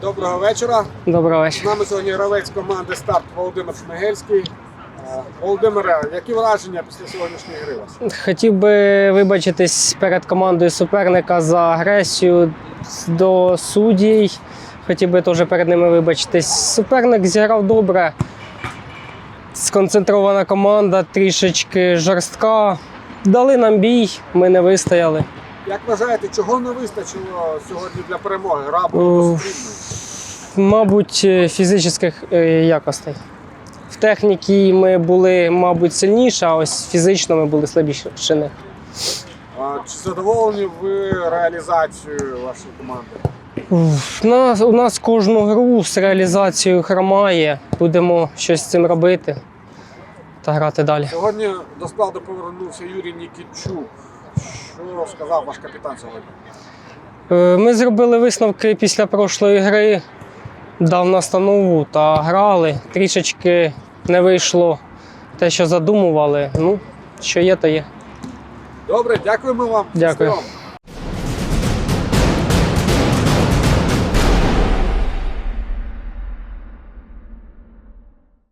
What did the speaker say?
Доброго вечора. Доброго З нами сьогодні гравець команди Старт Володимир Шмигельський. Е, Володимире, які враження після сьогоднішньої гри вас? Хотів би вибачитись перед командою суперника за агресію до суддів. Хотів би теж перед ними вибачитись. Суперник зіграв добре. Сконцентрована команда, трішечки жорстка. Дали нам бій, ми не вистояли. Як вважаєте, чого не вистачило сьогодні для перемоги? Рівною. Мабуть, е, фізичних е, якостей. В техніці ми були, мабуть, сильніші, а ось фізично ми були слабіші. А Чи задоволені ви реалізацією вашої команди? Уф, нас, у нас кожну гру з реалізацією хромає. Будемо щось з цим робити та грати далі. Сьогодні до складу повернувся Юрій Нікітчук. Що сказав ваш капітан сьогодні? Е, Ми зробили висновки після прошлої гри, дав настанову та грали. Трішечки не вийшло те, що задумували. Ну, що є, то є. Добре, дякуємо вам. Дякую. Щасливо.